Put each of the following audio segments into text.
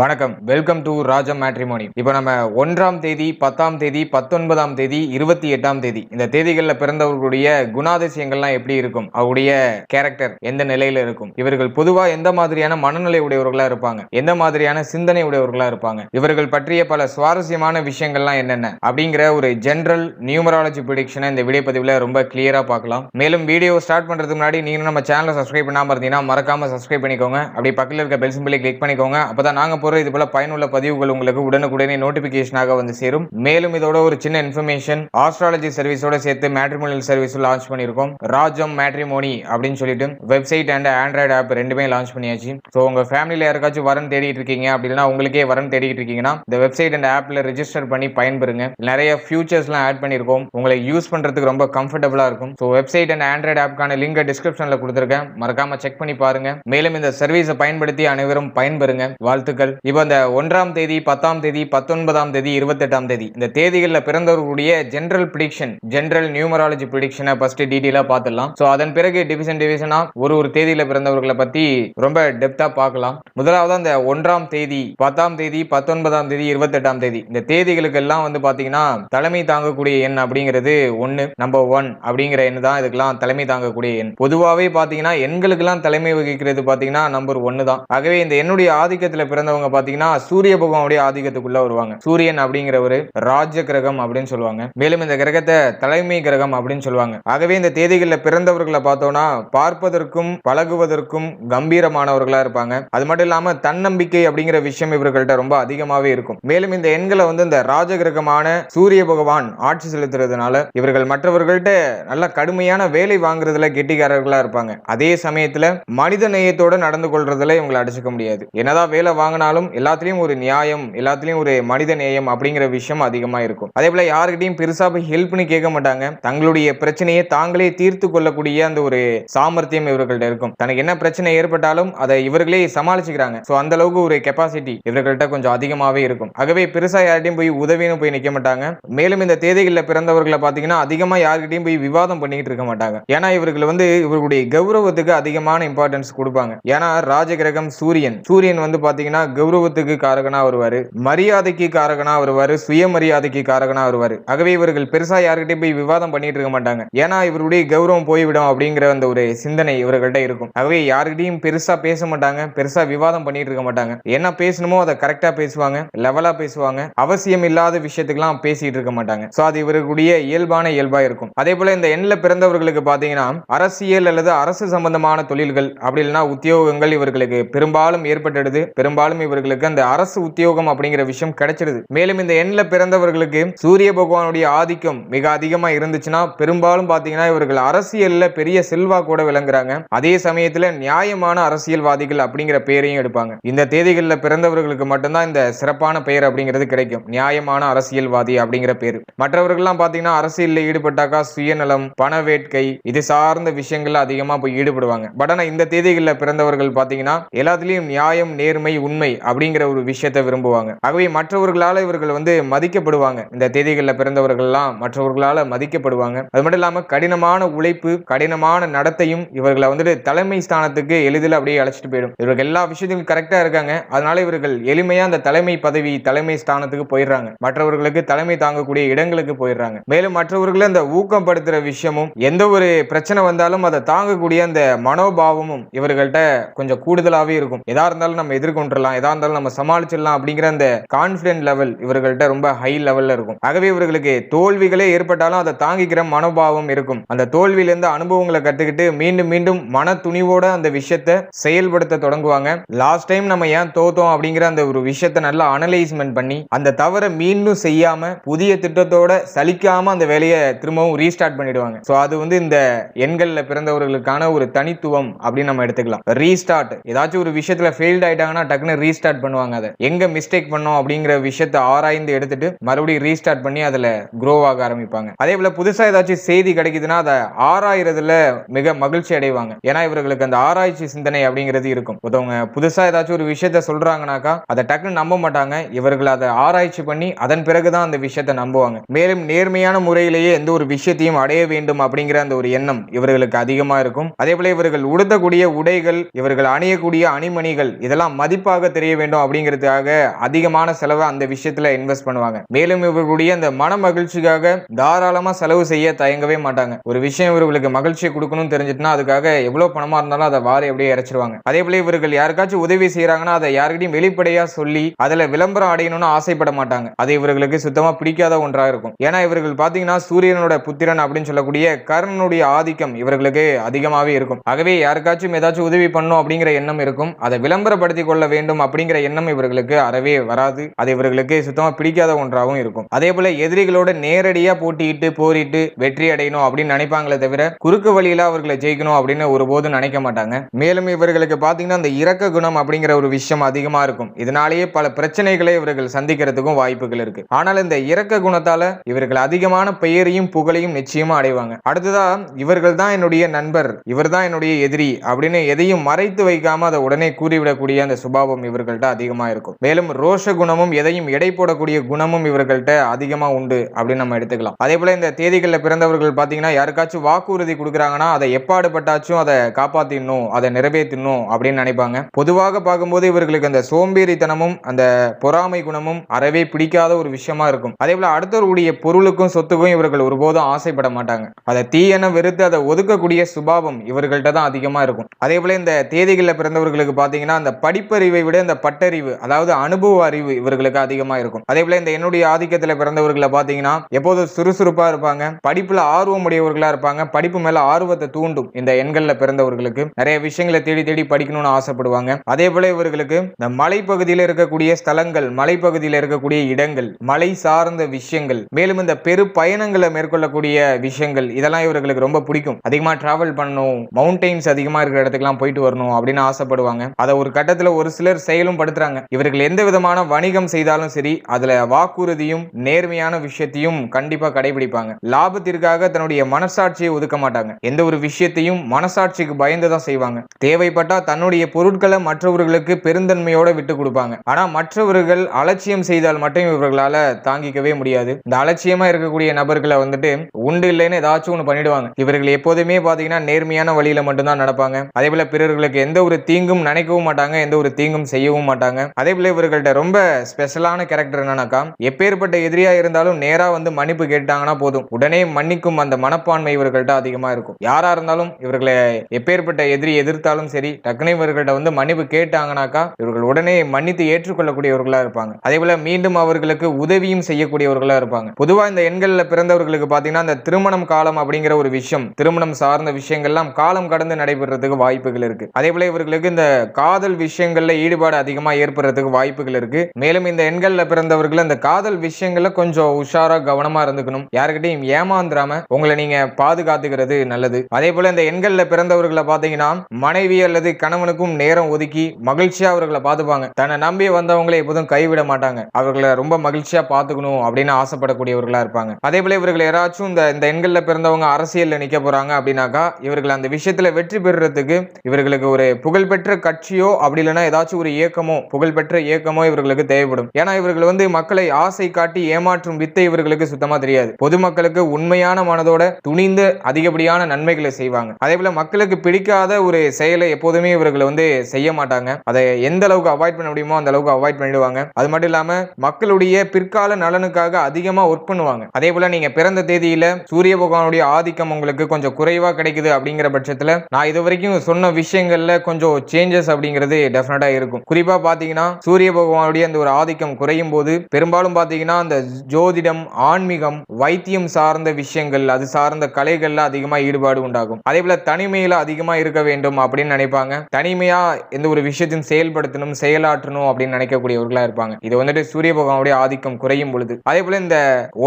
வணக்கம். Welcome to Rajam matrimony இப்போ நம்ம ஒன்றாம் தேதி பத்தாம் தேதி பத்தொன்பதாம் தேதி இருபத்தி எட்டாம் தேதி இந்த தேதிகளில் பிறந்தவர்களுடைய குணாதிசயங்கள்லாம் எப்படி இருக்கும்? அவருடைய கேரக்டர் எந்த நிலையில இருக்கும்? இவர்கள் பொதுவாக எந்த மாதிரியான மனநிலை உடையவர்களா இருப்பாங்க? எந்த மாதிரியான சிந்தனை உடையவர்களா இருப்பாங்க? இவர்கள் பற்றிய பல சுவாரஸ்யமான விஷயங்கள்லாம் என்னென்ன? அப்படிங்கிற ஒரு ஜென்ரல் நியூமராலஜி ப்ரிடிக்ஷனை இந்த வீடியோ பதிவில் ரொம்ப கிளியராக பார்க்கலாம். மேலும் வீடியோ ஸ்டார்ட் பண்ணுறதுக்கு முன்னாடி நீங்கள் நம்ம சேனலை சப்ஸ்கிரைப் பண்ணாமல் இருந்தீங்கன்னா மறக்காம சப்ஸ்கிரைப் பண்ணிக்கோங்க. அப்படி பக்கத்தில் இருக்க பெல் சிம்பிளை கிளிக் பண்ணிக்கோங்க. அப்பதான் நாங்கள் போற இது போல பயனுள்ள பதிவுகள் உங்களுக்கு உடனுக்குடனே நோட்டிபிகேஷனாக வந்து சேரும். மேலும் இதோட ஒரு சின்ன இன்ஃபர்மேஷன் ஆஸ்ட்ராலஜி சர்வீஸோட சேர்த்து மேட்ரிமோனியல் சர்வீஸ் லான்ச் பண்ணியிருக்கோம். ராஜம் மேட்ரிமோனி அப்படின்னு சொல்லிட்டு வெப்சைட் அண்ட் ஆண்ட்ராய்டு ஆப் ரெண்டுமே லான்ச் பண்ணியாச்சு. ஸோ உங்க ஃபேமிலியில் யாருக்காச்சும் வரன் தேடிட்டு இருக்கீங்க அப்படின்னா உங்களுக்கே வரன் தேடிட்டு இருக்கீங்கன்னா இந்த வெப்சைட் அண்ட் ஆப்ல ரெஜிஸ்டர் பண்ணி பயன்பெறுங்க. நிறைய ஃபியூச்சர்ஸ்லாம் ஆட் பண்ணியிருக்கோம். உங்களை யூஸ் பண்றதுக்கு ரொம்ப கம்ஃபர்டபுளா இருக்கும். ஸோ வெப்சைட் அண்ட் ஆண்ட்ராய்டு ஆப்க்கான லிங்கை டிஸ்கிரிப்ஷன்ல கொடுத்துருக்கேன். மறக்காம செக் பண்ணி பாருங்க. மேலும் இந்த சர்வீஸை பயன்படுத்தி அனைவரும் பயன்பெறுங்க. வாழ்த்துக்கள். இப்போ இந்த ஒன்றாம் தேதி பத்தாம் தேதி பத்தொன்பதாம் தேதி இருபத்தெட்டாம் தேதி இந்த தேதிகளில் பிறந்தவர்களுடைய ஜென்ரல் ப்ரிடிக்ஷன் ஜென்ரல் நியூமராலஜி ப்ரிடிக்ஷனை ஃபர்ஸ்ட் டீட்டெயிலாக பார்த்துடலாம். ஸோ அதன் பிறகு டிவிஷன் டிவிஷனாக ஒரு ஒரு தேதியில் பிறந்தவர்களை பற்றி ரொம்ப டெப்த்தாக பார்க்கலாம். முதலாவது அந்த ஒன்றாம் தேதி பத்தாம் தேதி பத்தொன்பதாம் தேதி இருபத்தெட்டாம் தேதி இந்த தேதிகளுக்கு எல்லாம் வந்து பார்த்தீங்கன்னா தலைமை தாங்கக்கூடிய எண் அப்படிங்கிறது ஒன்று நம்பர் ஒன் அப்படிங்கிற எண் தான் இதுக்கெல்லாம் தலைமை தாங்கக்கூடிய எண். பொதுவாகவே பார்த்தீங்கன்னா எண்களுக்கெல்லாம் தலைமை வகிக்கிறது பார்த்தீங்கன்னா நம்பர் ஒன்று தான். ஆகவே இந்த என்னுடைய ஆதிக்கத்தில் பிறந்தவங்க பாத்தீங்கன்னா சூரிய பகவானுடைய ஆதிக்கத்துக்குள்ள வருவாங்க. சூரியன் அப்படிங்கிறவரு ராஜ கிரகம் அப்படின்னு சொல்லுவாங்க. மேலும் இந்த கிரகத்தை தலைமை கிரகம் அப்படின்னு சொல்லுவாங்க. ஆகவே இந்த தேதிகளில் பிறந்தவர்களை பார்த்தோம்னா பார்ப்பதற்கும் பழகுவதற்கும் கம்பீரமானவர்களா இருப்பாங்க. அது மட்டும் இல்லாம தன்னம்பிக்கை அப்படிங்கிற விஷயம் இவர்கள்ட்ட ரொம்ப அதிகமாவே இருக்கும். மேலும் இந்த எண்களை வந்து இந்த ராஜ கிரகமான சூரிய பகவான் ஆட்சி செலுத்துறதுனால இவர்கள் மற்றவர்கள்ட்ட நல்ல கடுமையான வேலை வாங்குறதுல கெட்டிக்காரர்களா இருப்பாங்க. அதே சமயத்துல மனித நேயத்தோட நடந்து கொள்றதுல இவங்களை அடிச்சுக்க முடியாது. என்னதான் வேலை வாங்கினாலும் இருந்தாலும் எல்லாத்துலயும் ஒரு நியாயம் எல்லாத்துலயும் ஒரு மனித நேயம் அப்படிங்கிற விஷயம் அதிகமா இருக்கும். அதே போல யாருக்கிட்டையும் பெருசா போய் ஹெல்ப்னு கேட்க மாட்டாங்க. தங்களுடைய பிரச்சனையை தாங்களே தீர்த்து கொள்ளக்கூடிய அந்த ஒரு சாமர்த்தியம் இவர்கள்ட்ட இருக்கும். தனக்கு என்ன பிரச்சனை ஏற்பட்டாலும் அதை இவர்களே சமாளிச்சுக்கிறாங்க. சோ அந்த அளவுக்கு ஒரு கெப்பாசிட்டி இவர்கள்ட்ட கொஞ்சம் அதிகமாவே இருக்கும். ஆகவே பெருசா யார்கிட்டயும் போய் உதவின்னு போய் நிக்க மாட்டாங்க. மேலும் இந்த தேதிகளில் பிறந்தவர்களை பாத்தீங்கன்னா அதிகமா யார்கிட்டயும் போய் விவாதம் பண்ணிக்கிட்டு இருக்க மாட்டாங்க. ஏன்னா இவர்கள் வந்து இவர்களுடைய கௌரவத்துக்கு அதிகமான இம்பார்ட்டன்ஸ் கொடுப்பாங்க. ஏன்னா ராஜகிரகம் சூரியன். சூரியன் வந்து பாத்தீங்கன்னா கௌரவத்துக்கு காரகனா வருவாரு மரியாதைக்கு காரகனா வருவாரு சுயமரியாதைக்கு காரகனா வருவாரு. ஆகவே இவர்கள் பெருசா யாருக்கிட்டே போய் விவாதம் பண்ணிட்டு இருக்க மாட்டாங்க. ஏன்னா இவருடைய கௌரவம் போய்விடும் அப்படிங்கிற அந்த ஒரு சிந்தனை இவர்கள்ட்ட இருக்கும். ஆகவே யார்கிட்டயும் பெருசா பேச மாட்டாங்க பெருசா விவாதம் பண்ணிட்டு இருக்க மாட்டாங்க. என்ன பேசணுமோ அதை கரெக்டா பேசுவாங்க லெவலா பேசுவாங்க. அவசியம் இல்லாத விஷயத்துக்கெல்லாம் பேசிட்டு இருக்க மாட்டாங்க. சோ அது இவர்களுடைய இயல்பான இயல்பா இருக்கும். அதே போல இந்த எண்ணில் பிறந்தவர்களுக்கு பாத்தீங்கன்னா அரசியல் அல்லது அரசு சம்பந்தமான தொழில்கள் அப்படி இல்லைன்னா உத்தியோகங்கள் இவர்களுக்கு பெரும்பாலும் ஏற்பட்டுடுது. பெரும்பாலும் இவர்களுக்கு அந்த அரசு உத்தியோகம் அப்படிங்கிற விஷயம் கிடைச்சிருது மேலும் இந்த எண்ணில் பிறந்தவர்களுக்கு சூரிய பகவானுடைய ஆதிக்கம் மிக அதிகமா இருந்துச்சுன்னா பெரும்பாலும் பார்த்தீங்கன்னா இவர்கள் அரசியலில் பெரிய செல்வா கூட விளங்குறாங்க. அதே சமயத்தில் நியாயமான அரசியல்வாதிகள் அப்படிங்கிற பெயரையும் எடுப்பாங்க. இந்த தேதிகளில் பிறந்தவர்களுக்கு மட்டும்தான் இந்த சிறப்பான பெயர் அப்படிங்கிறது கிடைக்கும். நியாயமான அரசியல்வாதி அப்படிங்கிற பேரு. மற்றவர்கள்லாம் பாத்தீங்கன்னா அரசியலில் ஈடுபட்டாக்கா சுயநலம் பண வேட்கை இது சார்ந்த விஷயங்கள்ல அதிகமா போய் ஈடுபடுவாங்க. பட் ஆனால் இந்த தேதிகளில் பிறந்தவர்கள் பாத்தீங்கன்னா எல்லாத்துலயும் நியாயம் நேர்மை உண்மை அப்படிங்கிற ஒரு விஷயத்தை விரும்புவாங்க. ஆகவே மற்றவர்களால இவர்கள் வந்து மதிக்கப்படுவாங்க. இந்த தேதிகளில் பிறந்தவர்கள்லாம் மற்றவர்களால மதிக்கப்படுவாங்க. அது மட்டும் இல்லாம கடினமான உழைப்பு கடினமான நடத்தையும் இவர்களை வந்துட்டு தலைமை ஸ்தானத்துக்கு எளிதில் அப்படியே அழைச்சிட்டு போயிடும். இவர்கள் எல்லா விஷயத்தையும் கரெக்டா இருக்காங்க. அதனால இவர்கள் எளிமையா அந்த தலைமை பதவி தலைமை ஸ்தானத்துக்கு போயிடுறாங்க. மற்றவர்களுக்கு தலைமை தாங்கக்கூடிய இடங்களுக்கு போயிடுறாங்க. மேலும் மற்றவர்களை அந்த ஊக்கப்படுத்துற விஷயமும் எந்த ஒரு பிரச்சனை வந்தாலும் அதை தாங்கக்கூடிய அந்த மனோபாவமும் இவர்கள்ட்ட கொஞ்சம் கூடுதலாவே இருக்கும். எதா இருந்தாலும் நம்ம எதிர்கொண்டுலாம் எதா இருந்தாலும் நம்ம சமாளிச்சிடலாம் அப்படிங்கிற அந்த கான்பிடன்ட் லெவல் இவர்கள்ட்ட ரொம்ப ஹை லெவல்ல இருக்கும். ஆகவே இவர்களுக்கு தோல்விகளே ஏற்பட்டாலும் அதை தாங்கிக்கிற மனோபாவம் இருக்கும். அந்த தோல்வியிலிருந்து அனுபவங்களை கத்துக்கிட்டு மீண்டும் மீண்டும் மன துணிவோட அந்த விஷயத்தை செயல்படுத்த தொடங்குவாங்க. லாஸ்ட் டைம் நம்ம ஏன் தோத்தோம் அப்படிங்கிற அந்த ஒரு விஷயத்தை நல்லா அனலைஸ்மெண்ட் பண்ணி அந்த தவறை மீண்டும் செய்யாம புதிய திட்டத்தோட சலிக்காம அந்த வேலையை திரும்பவும் ரீஸ்டார்ட் பண்ணிடுவாங்க. ஸோ அது வந்து இந்த எண்கள்ல பிறந்தவர்களுக்கான ஒரு தனித்துவம் அப்படின்னு நம்ம எடுத்துக்கலாம். ரீஸ்டார்ட் ஏதாச்சும் ஒரு விஷயத்துல ஃபெயில்ட் ஆயிட்டாங்கன்னா டக்குன்னு ரீஸ்டார்ட் பண்ணுவாங்க அதை. எங்க மிஸ்டேக் பண்ணோம் அப்படிங்கிற விஷயத்த ஆராய்ந்து எடுத்துட்டு மறுபடியும் ரீஸ்டார்ட் பண்ணி அதுல க்ரோ ஆக ஆரம்பிப்பாங்க. அதே போல புதுசா ஏதாச்சும் செய்தி கிடைக்குதுன்னா அதை ஆராயறதுல மிக மகிழ்ச்சி அடைவாங்க. ஏன்னா இவர்களுக்கு அந்த ஆராய்ச்சி சிந்தனை அப்படிங்கிறது இருக்கும். ஒருத்தவங்க புதுசா ஏதாச்சும் ஒரு விஷயத்த சொல்றாங்கனாக்கா அதை டக்குன்னு நம்ப மாட்டாங்க. இவர்கள் அதை ஆராய்ச்சி பண்ணி அதன் பிறகுதான் அந்த விஷயத்த நம்புவாங்க. மேலும் நேர்மையான முறையிலேயே எந்த ஒரு விஷயத்தையும் அடைய வேண்டும் அப்படிங்கிற அந்த ஒரு எண்ணம் இவர்களுக்கு அதிகமா இருக்கும். அதே போல இவர்கள் உடுத்தக்கூடிய உடைகள் இவர்கள் அணியக்கூடிய அணிமணிகள் இதெல்லாம் மதிப்பாக தெரியும். தெரிய வேண்டும் அப்படிங்கிறதுக்காக அதிகமான செலவை அந்த விஷயத்துல இன்வெஸ்ட் பண்ணுவாங்க. மேலும் இவர்களுடைய அந்த மன மகிழ்ச்சிக்காக தாராளமா செலவு செய்ய தயங்கவே மாட்டாங்க. ஒரு விஷயம் இவர்களுக்கு மகிழ்ச்சியை கொடுக்கணும்னு தெரிஞ்சிட்டுனா அதுக்காக எவ்வளவு பணமா இருந்தாலும் அதை வாரி அப்படியே இறைச்சிருவாங்க. அதே போல இவர்கள் யாருக்காச்சும் உதவி செய்யறாங்கன்னா அதை யாருக்கிட்டையும் வெளிப்படையா சொல்லி அதுல விளம்பரம் அடையணும்னு ஆசைப்பட மாட்டாங்க. அது இவர்களுக்கு சுத்தமா பிடிக்காத ஒன்றாக இருக்கும். ஏன்னா இவர்கள் பாத்தீங்கன்னா சூரியனோட புத்திரன் அப்படின்னு சொல்லக்கூடிய கர்ணனுடைய ஆதிக்கம் இவர்களுக்கு அதிகமாவே இருக்கும். ஆகவே யாருக்காச்சும் ஏதாச்சும் உதவி பண்ணும் அப்படிங்கிற எண்ணம் இருக்கும். அதை விளம்பரப்படுத்திக் கொள்ள வேண்டும் அப்படிங்கிற எண்ணம் இவர்களுக்கு அறவே வராது. அது இவர்களுக்கு சுத்தமா பிடிக்காத ஒன்றாகவும் இருக்கும். அதே போல எதிரிகளோட நேரடியா போட்டியிட்டு போரிட்டு வெற்றி அடையணும் அப்படின்னு நினைப்பாங்களே தவிர குறுக்கு வழியில அவர்களை ஜெயிக்கணும் அப்படின்னு ஒருபோதும் நினைக்க மாட்டாங்க. மேலும் இவர்களுக்கு பாத்தீங்கன்னா அந்த இரக்க குணம் அப்படிங்கிற ஒரு விஷயம் அதிகமா இருக்கும். இதனாலேயே பல பிரச்சனைகளை இவர்கள் சந்திக்கிறதுக்கும் வாய்ப்புகள் இருக்கு. ஆனால் இந்த இறக்க குணத்தால இவர்கள் அதிகமான பெயரையும் புகழையும் நிச்சயமா அடைவாங்க. அடுத்ததா இவர்கள் தான் என்னுடைய நண்பர் இவர் தான் என்னுடைய எதிரி அப்படின்னு எதையும் மறைத்து வைக்காம அதை உடனே கூறிவிடக்கூடிய அந்த சுபாவம் இவர்கள்ட்ட அதிகமா இருக்கும். மேலும் ரோஷ குணமும் எதையும் எடை போடக்கூடிய குணமும் இவர்கள்ட்ட அதிகமா உண்டு அப்படின்னு நம்ம எடுத்துக்கலாம். அதே போல இந்த தேதிகளில் பிறந்தவர்கள் பார்த்தீங்கன்னா யாருக்காச்சும் வாக்குறுதி கொடுக்குறாங்கன்னா அதை எப்பாடுபட்டாச்சும் அதை காப்பாற்றிடணும் அதை நிறைவேற்றணும் அப்படின்னு நினைப்பாங்க. பொதுவாக பார்க்கும்போது இவர்களுக்கு அந்த சோம்பேறித்தனமும் அந்த பொறாமை குணமும் அறவே பிடிக்காத ஒரு விஷயமா இருக்கும். அதே போல அடுத்தவர்களுடைய பொருளுக்கும் சொத்துக்கும் இவர்கள் ஒருபோதும் ஆசைப்பட மாட்டாங்க. அதை தீயென வெறுத்து அதை ஒதுக்கக்கூடிய சுபாவம் இவர்கள்ட்ட தான் அதிகமா இருக்கும். அதே போல இந்த தேதிகளில் பிறந்தவர்களுக்கு பாத்தீங்கன்னா அந்த படிப்பறிவை விட இந்த பட்டறிவு அதாவது அனுபவ அறிவு இவர்களுக்கு அதிகமா இருக்கும். அதே போல இந்த என்னுடைய ஆதிக்கத்துல பிறந்தவர்களை பாத்தீங்கன்னா எப்போதும் சுறுசுறுப்பா இருப்பாங்க படிப்புல ஆர்வம் உடையவர்களா இருப்பாங்க படிப்பு மேல ஆர்வத்தை தூண்டும் இந்த எண்கள்ல பிறந்தவர்களுக்கு. நிறைய விஷயங்களை தேடி தேடி படிக்கணும்னு ஆசைப்படுவாங்க. அதே போல இவர்களுக்கு இந்த மலைப்பகுதியில் இருக்கக்கூடிய ஸ்தலங்கள் மலைப்பகுதியில் இருக்கக்கூடிய இடங்கள் மலை சார்ந்த விஷயங்கள் மேலும் இந்த பெரு பயணங்களை மேற்கொள்ளக்கூடிய விஷயங்கள் இதெல்லாம் இவர்களுக்கு ரொம்ப பிடிக்கும். அதிகமா டிராவல் பண்ணணும் மவுண்டெயின்ஸ் அதிகமா இருக்கிற இடத்துக்குலாம் போயிட்டு வரணும் அப்படின்னு ஆசைப்படுவாங்க. அதை ஒரு கட்டத்துல ஒரு சிலர் செயலும் படுத்துறாங்க. இவர்கள் எந்த விதமான வணிகம் செய்தாலும் சரி அதுல வாக்குறுதியும் நேர்மையான விஷயத்தையும் கண்டிப்பா கடைபிடிப்பாங்க. லாபத்திற்காக தன்னுடைய மனசாட்சியை ஒதுக்க மாட்டாங்க. எந்த ஒரு விஷயத்தையும் மனசாட்சிக்கு பயந்து தான் செய்வாங்க. தேவைப்பட்டா தன்னுடைய பொருட்களை மற்றவர்களுக்கு பெருந்தன்மையோட விட்டு கொடுப்பாங்க. ஆனா மற்றவர்கள் அலட்சியம் செய்தால் மட்டும் இவர்களால தாங்கிக்கவே முடியாது. இந்த அலட்சியமா இருக்கக்கூடிய நபர்களை வந்துட்டு உண்டு இல்லைன்னு ஏதாச்சும் ஒன்று பண்ணிடுவாங்க. இவர்கள் எப்போதுமே பாத்தீங்கன்னா நேர்மையான வழியில மட்டும்தான் நடப்பாங்க. அதே போல பிறர்களுக்கு எந்த ஒரு தீங்கும் நினைக்கவும் மாட்டாங்க. எந்த ஒரு தீங்கும் செய்யவும் மாட்டாங்க. அதே போல இவர்கள்ட்ட ரொம்ப ஸ்பெஷலான கேரக்டர் என்னன்னாக்கா எப்பேற்பட்ட எதிரியா இருந்தாலும் நேரா வந்து மன்னிப்பு கேட்டாங்கன்னா போதும். உடனே மன்னிக்கும் அந்த மனப்பான்மை இவர்கள்ட்ட அதிகமா இருக்கும். யாரா இருந்தாலும் இவர்களை எப்பேற்பட்ட எதிரி எதிர்த்தாலும் சரி டக்குனு இவர்கள்ட்ட வந்து மன்னிப்பு கேட்டாங்கனாக்கா இவர்கள் உடனே மன்னித்து ஏற்றுக்கொள்ளக்கூடியவர்களா இருப்பாங்க. அதே போல மீண்டும் அவர்களுக்கு உதவியும் செய்யக்கூடியவர்களா இருப்பாங்க. பொதுவா இந்த எண்கள்ல பிறந்தவர்களுக்கு பாத்தீங்கன்னா இந்த திருமணம் காலம் அப்படிங்கிற ஒரு விஷயம் திருமணம் சார்ந்த விஷயங்கள்லாம் காலம் கடந்து நடைபெறதுக்கு வாய்ப்புகள் இருக்கு. அதே போல இவர்களுக்கு இந்த காதல் விஷயங்கள்ல ஈடுபாடு அதிகமா ஏற்படுறதுக்கு வாய்ப்புகள் இருக்கு. மேலும் இந்த எண்களில் பிறந்தவர்கள் அந்த காதல் விஷயங்களை கொஞ்சம் உஷாரா கவனமா இருந்துக்கணும். யாருக்கிட்டையும் ஏமாந்துராம உங்களை நீங்க பாதுகாத்துக்கிறது நல்லது. அதே போல இந்த எண்கள்ல பிறந்தவர்களை பார்த்தீங்கன்னா மனைவி அல்லது கணவனுக்கும் நேரம் ஒதுக்கி மகிழ்ச்சியா அவர்களை பார்த்துப்பாங்க. தன்னை நம்பி வந்தவங்களை எப்போதும் கைவிட மாட்டாங்க. அவர்களை ரொம்ப மகிழ்ச்சியா பார்த்துக்கணும் அப்படின்னு ஆசைப்படக்கூடியவர்களா இருப்பாங்க. அதே போல இவர்கள் யாராச்சும் இந்த இந்த எண்கள்ல பிறந்தவங்க அரசியல்ல நிக்க போறாங்க அப்படின்னாக்கா இவர்கள் அந்த விஷயத்துல வெற்றி பெறுறதுக்கு இவர்களுக்கு ஒரு புகழ்பெற்ற கட்சியோ அப்படி இல்லைன்னா ஏதாச்சும் ஒரு இயக்கமோ புகழ்பெற்ற இயக்கமோ இவர்களுக்கு தேவைப்படும். ஏன்னா இவர்கள் வந்து மக்களை ஆசை காட்டி ஏமாற்றும் வித்தை இவர்களுக்கு சுத்தமா தெரியாது. பொதுமக்களுக்கு உண்மையான மனதோட துணிந்து அதிகப்படியான நன்மைகளை செய்வாங்க. அதே போல மக்களுக்கு பிடிக்காத ஒரு செயலை எப்போதுமே இவர்கள் வந்து செய்ய மாட்டாங்க. அதை எந்த அளவுக்கு அவாய்ட் பண்ண முடியுமோ அந்த அளவுக்கு அவாய்ட் பண்ணிடுவாங்க. அது மட்டும் இல்லாம மக்களுடைய பிற்கால நலனுக்காக அதிகமா ஒர்க் பண்ணுவாங்க. அதே போல நீங்க பிறந்த தேதியில சூரிய பகவானுடைய ஆதிக்கம் உங்களுக்கு கொஞ்சம் குறைவா கிடைக்குது அப்படிங்கிற பட்சத்துல நான் இது வரைக்கும் சொன்ன விஷயங்கள்ல கொஞ்சம் சேஞ்சஸ் அப்படிங்கிறது டெஃபினட்டா இருக்கும். குறிப்பா பாத்தீங்கன்னா சூரிய பகவானுடைய அந்த ஒரு ஆதிக்கம் குறையும் போது பெரும்பாலும் பாத்தீங்கன்னா அந்த ஜோதிடம் ஆன்மீகம் வைத்தியம் சார்ந்த விஷயங்கள் அது சார்ந்த கலைகள்ல அதிகமா ஈடுபாடு உண்டாகும். அதே போல தனிமையில அதிகமா இருக்க வேண்டும் அப்படின்னு நினைப்பாங்க. தனிமையா எந்த ஒரு விஷயத்தையும் செயல்படுத்தணும் செயலாற்றணும் அப்படின்னு நினைக்கக்கூடியவர்களா இருப்பாங்க. இது வந்துட்டு சூரிய பகவானுடைய ஆதிக்கம் குறையும் பொழுது. அதே போல இந்த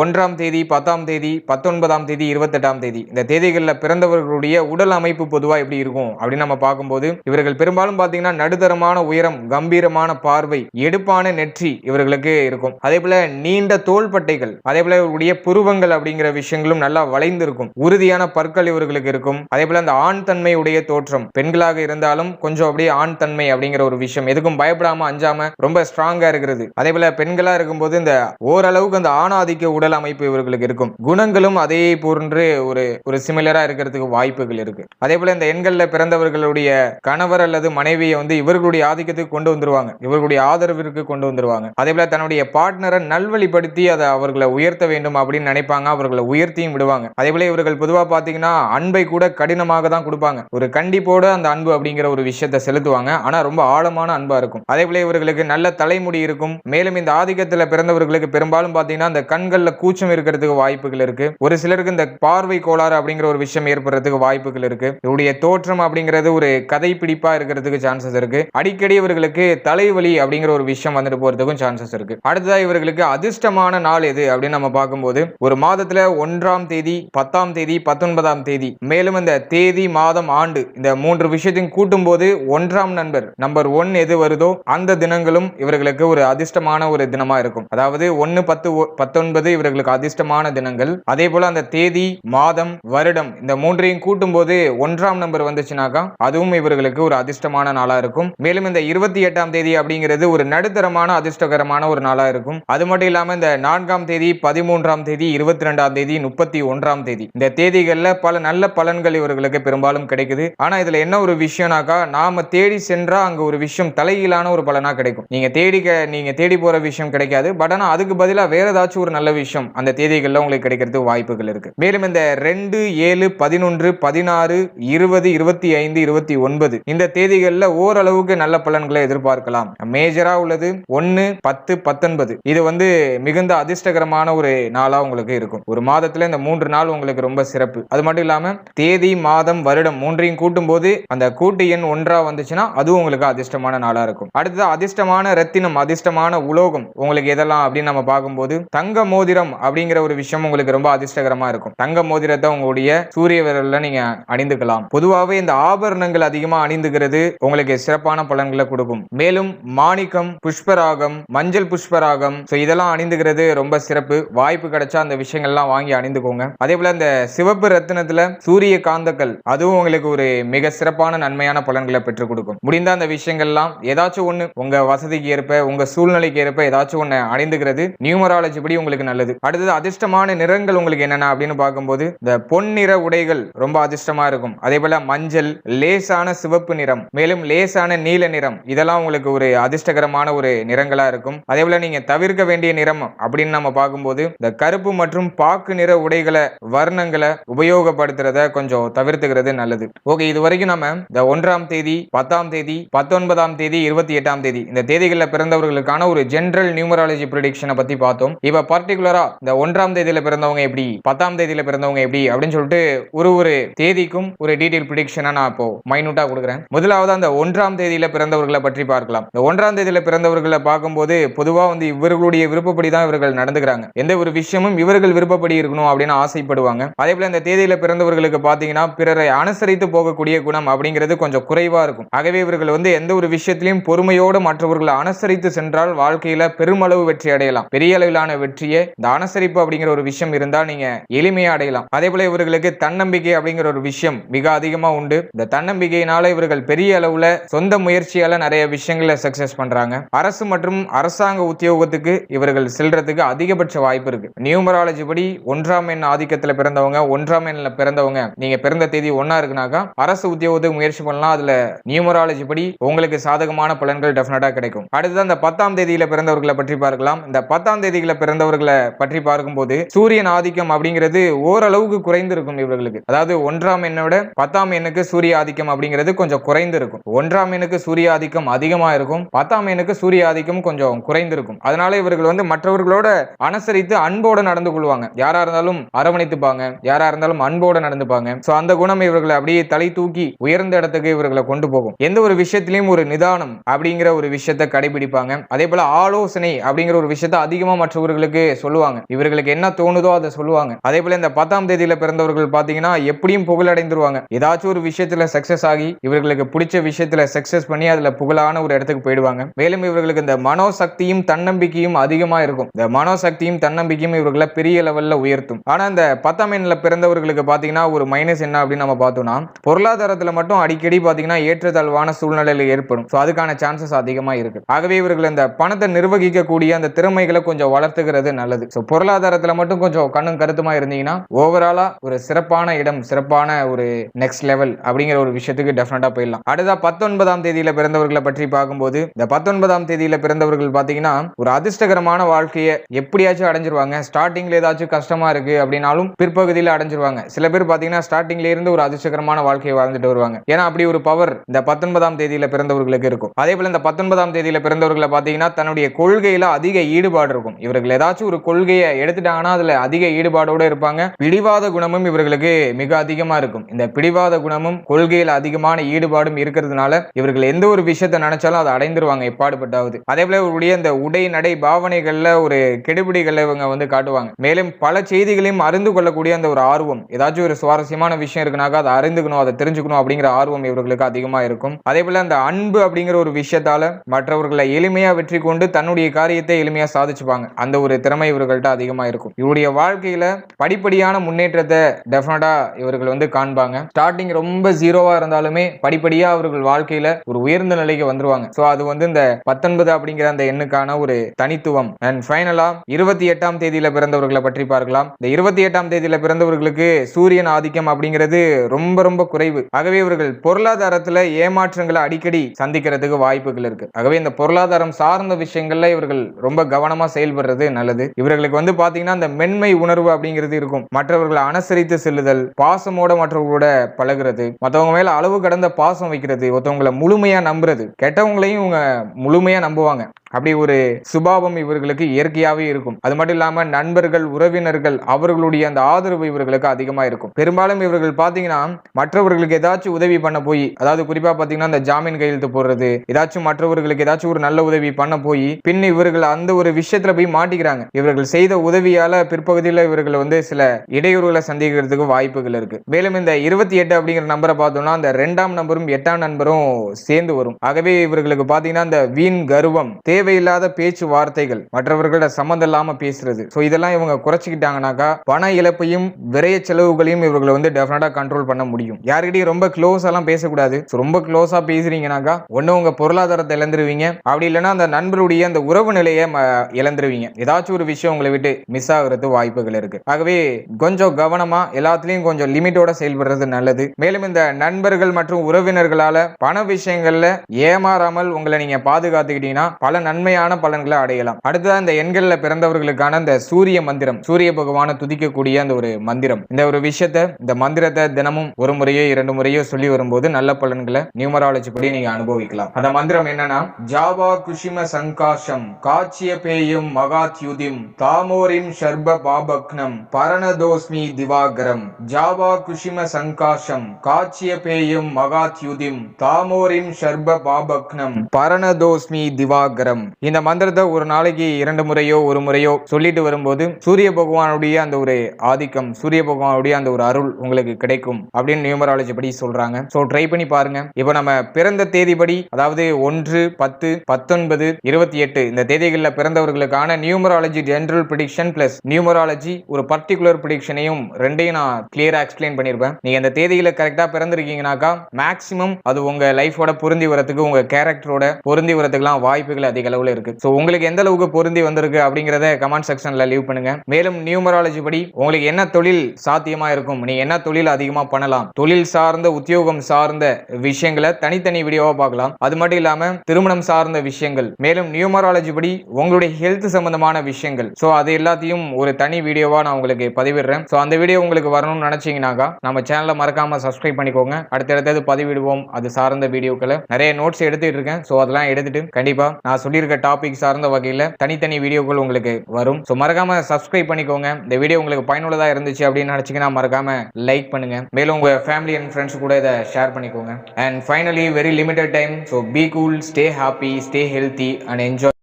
ஒன்றாம் தேதி பத்தாம் தேதி பத்தொன்பதாம் தேதி இருபத்தெட்டாம் தேதி இந்த தேதிகளில் பிறந்தவர்களுடைய உடல் அமைப்பு பொதுவா எப்படி இருக்கும் அப்படின்னு நம்ம பார்க்கும்போது இவர்கள் பெரும்பாலும் பாத்தீங்கன்னா நடுத்தரமான உயரம் கம்பீரமான பார்வை எடுப்பான நெற்றி இவர்களுக்கு இருக்கும். அதே போல நீண்ட தோள்பட்டைகள் அதே போல இவருடைய புருவங்கள் அப்படிங்கிற விஷயங்களும் நல்லா வளைந்து இருக்கும் உறுதியான பற்கள் இவர்களுக்கு இருக்கும். அதே போல அந்த ஆண் தன்மை உடைய தோற்றம் பெண்களாக இருந்தாலும் கொஞ்சம் அப்படியே ஆண் தன்மை அப்படிங்கிற ஒரு விஷயம். எதுக்கும் பயப்படாம அஞ்சாம ரொம்ப ஸ்ட்ராங்கா இருக்கிறது. அதே போல பெண்களா இருக்கும்போது இந்த ஓரளவுக்கு அந்த ஆணாதிக்க உடல் அமைப்பு இவர்களுக்கு இருக்கும். குணங்களும் அதே போன்று ஒரு ஒரு சிமிலரா இருக்கிறதுக்கு வாய்ப்புகள் இருக்கு. அதே போல இந்த எண்கள்ல பிறந்தவர்களுடைய கணவர் அல்லது மனைவியை வந்து இவர்களுடைய ஆதிக்கத்துக்கு கொண்டு கொண்டு வந்துருவாங்க. இவர்களுடைய ஆதரவிற்கு கொண்டு வந்துருவாங்க. அதே போல தன்னுடைய பார்ட்னரை நல்வழிப்படுத்தி அதை அவர்களை உயர்த்த வேண்டும் அப்படின்னு நினைப்பாங்க. அவர்களை உயர்த்தியும் விடுவாங்க. அதே போல இவர்கள் பொதுவா பார்த்தீங்கன்னா அன்பை கூட கடினமாக தான் கொடுப்பாங்க. ஒரு கண்டிப்போட அந்த அன்பு அப்படிங்கிற ஒரு விஷயத்தை செலுத்துவாங்க. ஆனா ரொம்ப ஆழமான அன்பா இருக்கும். அதே போல இவர்களுக்கு நல்ல தலைமுடி இருக்கும். மேலும் இந்த ஆதிக்கத்தில் பிறந்தவர்களுக்கு பெரும்பாலும் பாத்தீங்கன்னா அந்த கண்கள்ல கூச்சம் இருக்கிறதுக்கு வாய்ப்புகள் இருக்கு. ஒரு சிலருக்கு இந்த பார்வை கோளாறு அப்படிங்கிற ஒரு விஷயம் ஏற்படுறதுக்கு வாய்ப்புகள் இருக்கு. இவருடைய தோற்றம் அப்படிங்கிறது ஒரு கதை பிடிப்பா இருக்கிறதுக்கு சான்சஸ் இருக்கு. அடிக்கடி இவர்களுக்கு தலைவலி அப்படிங்கிற ஒரு விஷயம் வந்துட்டு போறதுக்கும் சான்சஸ் இருக்கு. அடுத்ததா இவர்களுக்கு அதிர்ஷ்டமான நாள் எது அப்படின்னு நம்ம பார்க்கும்போது ஒரு மாதத்துல ஒன்றாம் தேதி பத்தாம் தேதி பத்தொன்பதாம் தேதி மேலும் இந்த தேதி மாதம் ஆண்டு இந்த மூன்று விஷயத்தையும் கூட்டும் போது ஒன்றாம் நண்பர் நம்பர் ஒன் எது வருதோ அந்த தினங்களும் இவர்களுக்கு ஒரு அதிர்ஷ்டமான ஒரு தினமா இருக்கும். அதாவது ஒன்னு பத்து ஒ- பத்தொன்பது இவர்களுக்கு அதிர்ஷ்டமான தினங்கள். அதே போல அந்த தேதி மாதம் வருடம் இந்த மூன்றையும் கூட்டும் போது ஒன்றாம் நம்பர் வந்துச்சுனாக்கா அதுவும் இவர்களுக்கு ஒரு அதிர்ஷ்டமான நாளா இருக்கும். மேலும் இந்த இருபத்தி எட்டாம் தேதி அப்படிங்கிறது ஒரு நடுத்தரமான அதிர்ஷ்டகரமான ஒரு நாளா இருக்கும். அது மட்டும் இல்லாம இந்த நான்காம் தேதி பதிமூன்றாம் தேதி இருபத்தி ரெண்டாம் தேதி முப்பத்தி ஒன்றாம் தேதி. இந்த தேதிகள்ல பல நல்ல பலன்கள் இவர்களுக்கு பெரும்பாலும் கிடைக்குது. ஆனா இதுல என்ன ஒரு விஷயம்னாக்கா நாம தேடி சென்றா அங்க ஒரு விஷயம் தலைகீழான ஒரு பலனா கிடைக்கும். நீங்க தேடி நீங்கள் நீங்க தேடி போற விஷயம் கிடைக்காது. பட் ஆனா அதுக்கு பதிலாக வேற ஏதாச்சும் ஒரு நல்ல விஷயம் அந்த தேதிகள்ல உங்களுக்கு கிடைக்கிறதுக்கு வாய்ப்புகள் இருக்கு. மேலும் இந்த ரெண்டு ஏழு பதினொன்று பதினாறு இருபது இருபத்தி ஐந்து இருபத்தி ஒன்பது இந்த தேதிகள்ல ஓரளவுக்கு நல்ல பலன்களை எதிர்பார்க்கலாம். மேஜரா உள்ளது ஒன்னு பத்து பத்தொன்பது. இது வந்து மிகுந்த அதிர்ஷ்டகரமான ஒரு நாளா உங்களுக்கு இருக்கும். ஒரு மாதத்துல இந்த மூன்று நாள் உங்களுக்கு ரொம்ப சிறப்பு. அது மட்டும் இல்லாம தேதி மாதம் வருடம் மூன்றையும் கூட்டும் போது அந்த கூட்டு எண் ஒன்றா வந்துச்சுன்னா அதுவும் உங்களுக்கு அதிர்ஷ்டமான நாளா இருக்கும். அடுத்தது அதிர்ஷ்டமான ரத்தினம் அதிர்ஷ்டமான உலோகம் உங்களுக்கு எதெல்லாம் அப்படின்னு நம்ம பார்க்கும்போது தங்க மோதிரம் அப்படிங்கிற ஒரு விஷயம் உங்களுக்கு ரொம்ப அதிர்ஷ்டகரமா இருக்கும். தங்க மோதிரத்தை உங்களுடைய சூரிய விரல்ல நீங்க அணிந்துக்கலாம். பொதுவாகவே இந்த ஆபரணங்கள் அதிகமா அணிந்துகிறது உங்களுக்கு சிறப்பான பலன்களை கொடுக்கும். மேலும் மாணிக்கம் புஷ்பராகம் மஞ்சள் புஷ்பராகம் ஸோ இதெல்லாம் அணிந்துகிறது ரொம்ப சிறப்பு. வாய்ப்பு கிடைச்சா அந்த விஷயங்கள்லாம் வாங்கி அணிந்துக்கோங்க. அதே போல இந்த சிவப்பு ரத்தினத்துல சூரிய காந்தக்கல் அதுவும் உங்களுக்கு ஒரு மிக சிறப்பான நன்மையான பலன்களை பெற்றுக் கொடுக்கும். முடிந்த அந்த விஷயங்கள்லாம் ஏதாச்சும் ஒண்ணு உங்க வசதிக்கு ஏற்ப உங்க சூழ்நிலைக்கு ஏற்ப ஏதாச்சும் ஒண்ணு அணிந்துக்கிறது நியூமராலஜி படி உங்களுக்கு நல்லது. அடுத்தது அதிர்ஷ்டமான நிறங்கள் உங்களுக்கு என்னென்ன அப்படின்னு பார்க்கும்போது இந்த பொன் நிற உடைகள் ரொம்ப அதிர்ஷ்டமா இருக்கும். அதே போல மஞ்சள் லேசான சிவப்பு நிறம் மேலும் லேசான நீல நிறம் இதெல்லாம் உங்களுக்கு ஒரு அதிர்ஷ்டகரமான ஒரு நிறங்களா இருக்கும். அதே போல நீங்க தவிர்க்க வேண்டிய நிறம் அப்படின்னு நம்ம பார்க்கும்போது இந்த கருப்பு மற்றும் பாக்கு நிற உடைகளை வர்ணங்களை உபயோகப்படுத்துறத கொஞ்சம் தவிர்த்துக்கிறது நல்லது. ஓகே இது வரைக்கும் நம்ம இந்த ஒன்றாம் தேதி பத்தாம் தேதி பத்தொன்பதாம் தேதி இருபத்தி எட்டாம் தேதி இந்த தேதிகளில் பிறந்தவர்களுக்கான ஒரு ஜென்ரல் நியூமராலஜி ப்ரிடிக்ஷனை பத்தி பார்த்தோம். இப்ப பர்டிகுலரா இந்த ஒன்றாம் தேதியில பிறந்தவங்க எப்படி பத்தாம் தேதியில பிறந்தவங்க எப்படி அப்படின்னு சொல்லிட்டு ஒரு ஒரு தேதிக்கும் ஒரு டீடைல் ப்ரிடிக்ஷனா நான் இப்போ மைனூட்டா கொடுக்குறேன். முதலாவது அந்த ஒன்றாம் தேதியில பிறந்தவர்களை பற்றி பார்க்கலாம். இந்த ஒன்றாம் தேதியில பிறந்தவர்களை பார்க்கும்போது பொதுவா வந்து இவர்களுடைய விருப்பப்படி தான் இவர்கள் நடந்துக்கிறாங்க. எந்த ஒரு விஷயமும் இவர்கள் விருப்பப்படி இருக்கணும் அப்படின்னு ஆசைப்படுவாங்க. அதே போல இந்த தேதியில பிறந்தவர்களுக்கு பாத்தீங்கன்னா பிறரை அனுசரித்து போகக்கூடிய குணம் அப்படிங்கிறது கொஞ்சம் குறைவா இருக்கும். ஆகவே இவர்கள் வந்து எந்த ஒரு விஷயத்திலையும் பொறுமையோடு மற்றவர்களை அனுசரித்து சென்றால் வாழ்க்கையில பெருமளவு வெற்றி அடையலாம். பெரிய அளவிலான வெற்றியை இந்த அனுசரிப்பு அப்படிங்கிற ஒரு விஷயம் இருந்தால் நீங்க எளிமையா அடையலாம். அதே போல இவர்களுக்கு தன்னம்பிக்கை அப்படிங்கிற ஒரு விஷயம் மிக அதிகமா உண்டு. இந்த தன்னம்பிக்கையினால இவர்கள் பெரிய அளவுல சொந்த முயற்சியால நிறைய விஷயங்களை சக்சஸ் பண்றாங்க. அரசு மற்றும் அரசாங்க உத்தியோகத்துக்கு இவர்கள் செல்றதுக்கு அதிகபட்ச வாய்ப்பு இருக்கு. நியூமராலஜி படி ஒன்றாம் எண் ஆதிக்கத்துல பிறந்தவங்க ஒன்றாம் எண்ணில் பிறந்தவங்க நீங்க பிறந்த தேதி ஒன்னா இருக்குனாக்கா அரசு உத்தியோகத்துக்கு முயற்சி பண்ணலாம். அதுல நியூமராலஜி படி உங்களுக்கு சாதகமான பலன்கள் டெஃபினட்டா கிடைக்கும். அடுத்தது அந்த பத்தாம் தேதியில பிறந்தவர்களை பற்றி பார்க்கலாம். இந்த பத்தாம் தேதியில பிறந்தவர்களை பற்றி பார்க்கும்போது சூரியன் ஆதிக்கம் அப்படிங்கிறது ஓரளவுக்கு குறைந்திருக்கும் இவர்களுக்கு. அதாவது ஒன்றாம் எண்ணோட விட பத்தாம் எண்ணுக்கு சூரிய ஆதிக்கம் அப்படிங்கிறது கொஞ்சம் குறைந்திருக்கும். ஒன்றாம் எண்ணுக்கு சூரிய ஆதிக்கம் அதிகமாக இருக்கும் பத்தாம் மீனுக்கு சூரிய ஆதிக்கம் கொஞ்சம் குறைந்திருக்கும். அதனால இவர்கள் வந்து மற்றவர்களோட அனுசரித்து அன்போடு நடந்து கொள்வாங்க. யாரா இருந்தாலும் அரவணைத்துப்பாங்க. யாரா இருந்தாலும் அன்போடு நடந்துப்பாங்க. ஸோ அந்த குணம் இவர்களை அப்படியே தலை தூக்கி உயர்ந்த இடத்துக்கு இவர்களை கொண்டு போகும். எந்த ஒரு விஷயத்திலையும் ஒரு நிதானம் அப்படிங்கிற ஒரு விஷயத்தை கடைபிடிப்பாங்க. அதே போல ஆலோசனை அப்படிங்கிற ஒரு விஷயத்தை அதிகமாக மற்றவர்களுக்கு சொல்லுவாங்க. இவர்களுக்கு என்ன தோணுதோ அதை சொல்லுவாங்க. அதே போல இந்த பத்தாம் தேதியில பிறந்தவர்கள் பார்த்தீங்கன்னா எப்படியும் புகழடைந்துருவாங்க. ஏதாச்சும் ஒரு விஷயத்துல சக்சஸ் ஆகி இவர்களுக்கு பிடிச்ச விஷயத்துல சக்சஸ் பண்ணி அதுல புகழான ஒரு இடத்துக்கு போயிடுவாங்க. மேலும் இவர்களுக்கு இந்த மனோசக்தியும் தன்னம்பிக்கையும் அதிகமா இருக்கும். இந்த மனோசக்தியும் தன்னம்பிக்கையும் இவர்களை பெரிய லெவல்ல உயர்த்தும். ஆனா இந்த பத்தாம் எண்ணில் பிறந்தவர்களுக்கு பாத்தீங்கன்னா ஒரு மைனஸ் என்ன அப்படின்னு நம்ம பார்த்தோம்னா பொருளாதாரத்துல மட்டும் அடிக்கடி பாத்தீங்கன்னா ஏற்றத்தாழ்வான சூழ்நிலையில ஏற்படும். ஸோ அதுக்கான சான்சஸ் அதிகமா இருக்கு. ஆகவே இவர்கள் இந்த பணத்தை நிர்வகிக்கக்கூடிய அந்த திறமைகளை கொஞ்சம் வளர்த்துக்கிறது நல்லது. ஸோ பொருளாதாரத்துல மட்டும் கொஞ்சம் கண்ணும் கருத்துமா இருந்தீங்கன்னா ஓவராலா ஒரு சிறப்பான இடம் சிறப்பான ஒரு நெக்ஸ்ட் லெவல் அப்படிங்கிற ஒரு விஷயத்துக்கு டெஃபினட்டா போயிடலாம். அடுத்தா பத்தொன்பதாம் தேதியில பிறந்தவர்களை பற்றி பற்றி பார்க்கும்போது இந்த பத்தொன்பதாம் தேதியில பிறந்தவர்கள் பாத்தீங்கன்னா ஒரு அதிர்ஷ்டகரமான வாழ்க்கையை எப்படியாச்சும் அடைஞ்சிருவாங்க. ஸ்டார்டிங்ல ஏதாச்சும் கஷ்டமா இருக்கு அப்படின்னாலும் பிற்பகுதியில் அடைஞ்சிருவாங்க. சில பேர் பாத்தீங்கன்னா ஸ்டார்டிங்ல இருந்து ஒரு அதிர்ஷ்டகரமான வாழ்க்கையை வாழ்ந்துட்டு வருவாங்க. ஏன்னா அப்படி ஒரு பவர் இந்த பத்தொன்பதாம் தேதியில பிறந்தவர்களுக்கு இருக்கும். அதே போல இந்த பத்தொன்பதாம் தேதியில பிறந்தவர்களை பாத்தீங்கன்னா தன்னுடைய கொள்கையில அதிக ஈடுபாடு இருக்கும். இவர்கள் ஏதாச்சும் ஒரு கொள்கையை எடுத்துட்டாங்கன்னா அதுல அதிக ஈடுபாடோட இருப்பாங்க. பிடிவாத குணமும் இவர்களுக்கு மிக அதிகமா இருக்கும். இந்த பிடிவாத குணமும் கொள்கையில் அதிகமான ஈடுபாடும் இருக்கிறதுனால இவர்கள் எந்த ஒரு விஷயத்தை நினைச்சாலும் அதை அடைந்துருவாங்க இப்பாடுபட்டாவது. அதே போல இவருடைய இந்த உடை நடை பாவனைகள்ல ஒரு கெடுபிடிகளை இவங்க வந்து காட்டுவாங்க. மேலும் பல செய்திகளையும் அறிந்து கொள்ளக்கூடிய அந்த ஒரு ஆர்வம் ஏதாச்சும் ஒரு சுவாரஸ்யமான விஷயம் இருக்குனாக்கா அதை அறிந்துக்கணும் அதை தெரிஞ்சுக்கணும் அப்படிங்கிற ஆர்வம் இவர்களுக்கு அதிகமா இருக்கும். அதே போல அந்த அன்பு அப்படிங்கிற ஒரு விஷயத்தால மற்றவர்களை எளிமையா வெற்றி கொண்டு தன்னுடைய காரியத்தை எளிமையா சாதிச்சுப்பாங்க. அந்த ஒரு திறமை இவர்கள்ட்ட அதிகமா இருக்கும். இவருடைய வாழ்க்கையில படிப்படியான முன்னேற்றத்தை டெஃபினட்டா இவர்கள் வந்து காண்பாங்க. ஸ்டார்டிங் ரொம்ப ஜீரோவா இருந்தாலுமே படிப்படியா அவர்கள் வாழ்க்கையில ஒரு உயர்ந்த நிலைக்கு வந்துருவாங்க. ஸோ அது வந்து இந்த பத்தொன்பது அப்படிங்கிற அந்த எண்ணுக்கான ஒரு தனித்துவம். அண்ட் ஃபைனலா இருபத்தி எட்டாம் தேதியில பிறந்தவர்களை பற்றி பார்க்கலாம். இந்த இருபத்தி எட்டாம் தேதியில பிறந்தவர்களுக்கு சூரியன் ஆதிக்கம் அப்படிங்கிறது ரொம்ப ரொம்ப குறைவு. ஆகவே இவர்கள் பொருளாதாரத்துல ஏமாற்றங்களை அடிக்கடி சந்திக்கிறதுக்கு வாய்ப்புகள் இருக்கு. ஆகவே இந்த பொருளாதாரம் சார்ந்த விஷயங்கள்ல இவர்கள் ரொம்ப கவனமா செயல்படுறது நல்லது. இவர்களுக்கு வந்து பாத்தீங்கன்னா இந்த மென்மை உணர்வு அப்படிங்கிறது இருக்கும். மற்றவர்களை அனுசரித்து செல்லுதல் பாசமோட மற்றவர்களோட பழகுறது மற்றவங்க மேல அளவு கடந்த பாசம் வைக்கிறது ஒருத்தவங்களை முழுமையா நம்புறது கெட்டவங்களையும் இவங்க முழுமையா நம்புவாங்க. அப்படி ஒரு சுபாவம் இவர்களுக்கு இயற்கையாகவே இருக்கும். அது மட்டும் இல்லாமல் நண்பர்கள் உறவினர்கள் அவர்களுடைய அந்த ஆதரவு இவர்களுக்கு அதிகமாக இருக்கும். பெரும்பாலும் இவர்கள் பார்த்தீங்கன்னா மற்றவர்களுக்கு ஏதாச்சும் உதவி பண்ண போய் அதாவது குறிப்பாக பார்த்தீங்கன்னா இந்த ஜாமீன் கையெழுத்து போடுறது ஏதாச்சும் மற்றவர்களுக்கு ஏதாச்சும் ஒரு நல்ல உதவி பண்ண போய் பின் இவர்கள் அந்த ஒரு விஷயத்தில் போய் மாட்டிக்கிறாங்க. இவர்கள் செய்த உதவியால் பிற்பகுதியில் இவர்கள் வந்து சில இடையூறுகளை சந்திக்கிறதுக்கு வாய்ப்புகள் இருக்கு. மேலும் இந்த இருபத்தி எட்டு அப்படிங்கிற நம்பரை பார்த்தோம்னா அந்த ரெண்டாம் நம்பரும் எட்டாம் நம்பரும் சேர்ந்து வரும். ஆகவே இவர்களுக்கு பாத்தீங்கன்னா இந்த வீண் கர்வம் தேவையில்லாத பேச்சு வார்த்தைகள் மற்றவர்களோட சம்மந்தம் இல்லாம பேசுறது. சோ இதெல்லாம் இவங்க குறைச்சிக்கிட்டாங்கனாக்கா பண இழப்பையும் விரைய செலவுகளையும் இவர்களை வந்து டெஃபினட்டா கண்ட்ரோல் பண்ண முடியும். யாருக்கிட்டையும் ரொம்ப க்ளோஸ் எல்லாம் பேசக்கூடாது. ரொம்ப க்ளோஸா பேசுறீங்கனாக்கா ஒண்ணு உங்க பொருளாதாரத்தை இழந்துருவீங்க. அப்படி இல்லைன்னா அந்த நண்பருடைய அந்த உறவு நிலையை ம- இழந்துருவீங்க. ஏதாச்சும் ஒரு விஷயம் உங்களை விட்டு மிஸ் ஆகுறது வாய்ப்புகள் இருக்கு. ஆகவே கொஞ்சம் கவனமா எல்லாத்துலயும் கொஞ்சம் லிமிட்டோட செயல்படுறது நல்லது. மேலும் இந்த நண்பர்கள் மற்றும் உறவினர்களால பண விஷயங்கள்ல ஏமாறாமல் உங்களை நீங்க பாதுகாத்துக்கிட்டீங்கன்னா பல நன்மையான பலன்களை அடையலாம். அடுத்ததா இந்த எண்கள்ல பிறந்தவர்களுக்கான இந்த சூரிய மந்திரம். சூரிய பகவானை துதிக்கக்கூடிய அந்த ஒரு மந்திரம். இந்த ஒரு விஷயத்த இந்த மந்திரத்தை தினமும் ஒரு முறையோ இரண்டு முறையோ சொல்லி வரும்போது நல்ல பலன்களை நியூமராலஜி படி நீங்க அனுபவிக்கலாம். அந்த மந்திரம் என்னன்னா ஜாவா குஷிம சங்காஷம் காட்சிய பேயும் மகாத்யுதிம் தாமோரிம் ஷர்ப பாபக்னம் பரணதோஸ்மி திவாகரம் ஜாவா குஷிம சங்காஷம் காட்சிய பேயும் மகாத்யுதிம் தாமோரிம் ஷர்ப பக்னம். பரணதோஸ்மி திவாகரம். இந்த மந்திரத்தை ஒரு நாளைக்கு இரண்டு முறையோ ஒரு முறையோ சொல்லிட்டு வரும்போது சூரிய பகவானுடைய அந்த ஒரு ஆதிக்கம் சூரிய பகவானுடைய அந்த ஒரு அருள் உங்களுக்கு கிடைக்கும் அப்படின்னு நியூமராலஜி படி சொல்றாங்க. சோ ட்ரை பண்ணி பாருங்க. இப்போ நம்ம பிறந்த தேதிப்படி அதாவது ஒன்று பத்து பத்தொன்பது இருபத்தி எட்டு இந்த தேதிகளில் பிறந்தவர்களுக்கான numerology general prediction plus numerology ஒரு பர்டிகுலர் ப்ரிடிக்ஷனையும் ரெண்டையும் நான் கிளியரா எக்ஸ்பிளைன் பண்ணிருப்பேன். நீங்க அந்த தேதியில கரெக்டா பிறந்திருக்கீங்கனாக்கா மேக்சிமம் அது உங்க லைஃபோட பொருந்தி வரதுக்கு உங்க கேரக்டரோட பொருந்தி வரதுக்குலாம் வாய்ப்புகள் அதிக அளவுல இருக்கு. ஸோ உங்களுக்கு எந்த அளவுக்கு பொருந்தி வந்திருக்கு அப்படிங்கிறத கமெண்ட் செக்ஷன்ல லீவ் பண்ணுங்க. மேலும் நியூமராலஜி படி உங்களுக்கு என்ன தொழில் சாத்தியமா இருக்கும்? நீ என்ன தொழில் அதிகமா பண்ணலாம்? தொழில் சார்ந்த உத்தியோகம் சார்ந்த விஷயங்களை தனித்தனி வீடியோவா பார்க்கலாம். அது மட்டும் இல்லாம திருமணம் சார்ந்த விஷயங்கள். மேலும் நியூமராலஜி படி உங்களுடைய ஹெல்த் சம்பந்தமான விஷயங்கள். ஸோ அது எல்லாத்தையும் ஒரு தனி வீடியோவா நான் உங்களுக்கு பதிவிடுறேன். ஸோ அந்த வீடியோ உங்களுக்கு வரணும்னு நினைச்சீங்கன்னாக்கா நம்ம சேனலை மறக்காம சப்ஸ்கிரைப் பண்ணிக்கோங்க. அடுத்தடுத்தது பதிவிடுவோம். அது சார்ந்த வீடியோக்களை நிறைய நோட்ஸ் எடுத்துட்டு இருக்கேன் ஸோ அதெல்லாம் எடுத்துட்டு கண்டிப்பா நான் சொல்லியிருக்க டாபிக் சார்ந்த வகையில் தனித்தனி வீடியோக்கள் உங்களுக்கு வரும். ஸோ மறக்காம சப்ஸ்கிரைப் பண்ணிக்கோங்க. இந்த வீடியோ உங்களுக்கு பயனுள்ளதாக இருந்துச்சு அப்படின்னு நினச்சிங்கன்னா மறக்காம லைக் பண்ணுங்க. மேலும் உங்க ஃபேமிலி அண்ட் ஃப்ரெண்ட்ஸ் கூட இதை ஷேர் பண்ணிக்கோங்க. And finally very limited time so be cool stay happy stay healthy and enjoy